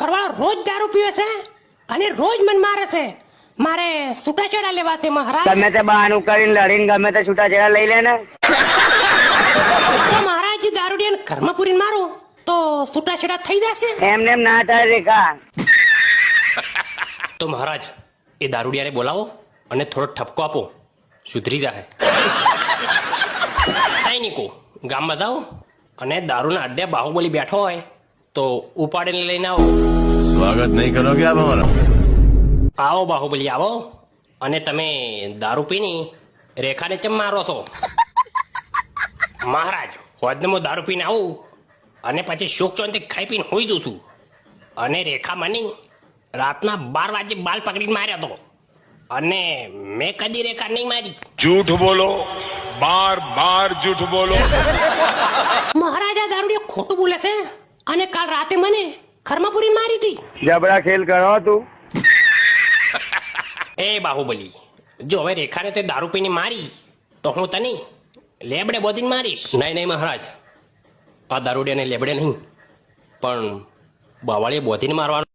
ઘરવાળો રોજ દારૂ પીવે છે અને રોજ મન મારે છે. મારે છૂટાછેડા લેવા છે મહારાજ. ગમે તે બહાનું કરીને લડીને ગમે તે છૂટાછેડા લઈ લે ને. તો મહારાજ દારૂડિયાને ઘરમાં પૂરીને મારું. તો છૂટાછેડા થઈ જશે. એમને એમ ના થાય રેખા. તો મહારાજ એ દારૂડિયાને બોલાવો અને થોડો ઠપકો આપો. સુધરી જાય સૈનિકો ગામમાં જાઓ અને દારૂના અડ્ડે બાહુબલી બેઠો હોય. તો ઉપાડીને લઈને આવો. સ્વાગત નહીં કરો કે આપ અમારા? આવો બાહુબલી આવો. અને તમે દારૂ પીની રેખાને ચમ મારો છો? મહારાજ હોદને હું દારૂ પીને આવું. અને પછી સુખ ચોનથી ખાઈ પીને હોઈ દઉં છું. અને રેખા મની રાતના બાર વાગે બાલ પકડીને માર્યો હતો. અને મેં કદી રેખા નહીં મારી. જૂઠ બોલો. બાર બાર જૂઠ બોલો. મહારાજા દારૂ ખોટું બોલે છે? અને કાલ રાતે મને ઘરમાં પૂરીને મારી હતી. જબરા ખેલ કરો તું. એ બાહુબલી જો હવે રેખાને તે દારૂ પીને મારી તો હું તને લેબડે બોધીને મારીશ. નહીં નહીં મહારાજ. આ દારૂડિયાને લેબડે નહીં પણ બાવાળીએ બોધીને મારવાનો